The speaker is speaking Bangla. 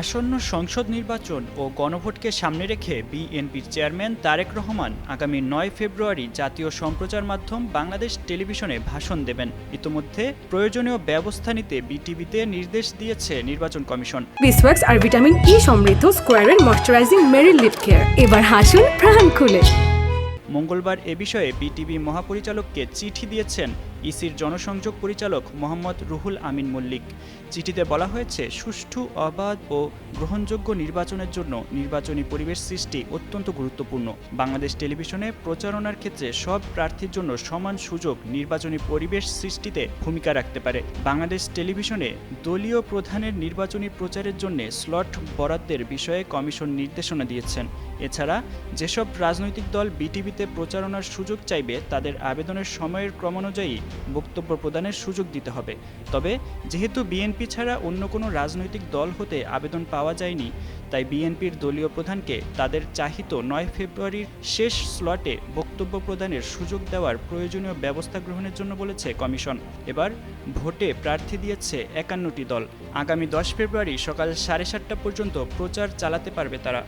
আসন্ন সংসদ নির্বাচন ও গণভোটকে সামনে রেখে বিএনপির চেয়ারম্যান তারেক রহমান আগামী নয় ফেব্রুয়ারি জাতীয় সম্প্রচার মাধ্যম বাংলাদেশ টেলিভিশনে ভাষণ দেবেন। ইতোমধ্যে প্রয়োজনীয় ব্যবস্থা নিতে বিটিভিতে নির্দেশ দিয়েছে নির্বাচন কমিশন। বিসওয়াক্স আর ভিটামিন ই সমৃদ্ধ স্কোয়ারের ময়শ্চারাইজিং মেরিল লিপ কেয়ার। এবার হাসুন প্রাণ খুলে। মঙ্গলবার এ বিষয়ে বিটিভি মহাপরিচালককে চিঠি দিয়েছেন ইসির জনসংযোগ পরিচালক মোহাম্মদ রুহুল আমিন মল্লিক। চিঠিতে বলা হয়েছে, সুষ্ঠু, অবাধ ও গ্রহণযোগ্য নির্বাচনের জন্য নির্বাচনী পরিবেশ সৃষ্টি অত্যন্ত গুরুত্বপূর্ণ। বাংলাদেশ টেলিভিশনে প্রচারণার ক্ষেত্রে সব প্রার্থীর জন্য সমান সুযোগ নির্বাচনী পরিবেশ সৃষ্টিতে ভূমিকা রাখতে পারে। বাংলাদেশ টেলিভিশনে দলীয় প্রধানের নির্বাচনী প্রচারের জন্য স্লট বরাদ্দের বিষয়ে কমিশন নির্দেশনা দিয়েছেন। এছাড়া, যেসব রাজনৈতিক দল বিটিভিতে প্রচারণার সুযোগ চাইবে, তাদের আবেদনের সময়ের ক্রমানুযায়ী বক্তব্য প্রদানের সুযোগ দিতে হবে। তবে, যেহেতু বিএনপি ছাড়া অন্য কোনো রাজনৈতিক দল হতে আবেদন পাওয়া যায়নি, তাই বিএনপির দলীয় প্রধানকে তাদের চাহিত নয় ফেব্রুয়ারির শেষ স্লটে বক্তব্য প্রদানের সুযোগ দেওয়ার প্রয়োজনীয় ব্যবস্থা গ্রহণের জন্য বলেছে কমিশন। এবার ভোটে প্রার্থী দিয়েছে একান্নটি দল। আগামী দশ ফেব্রুয়ারি সকাল সাড়ে সাতটা পর্যন্ত প্রচার চালাতে পারবে তারা।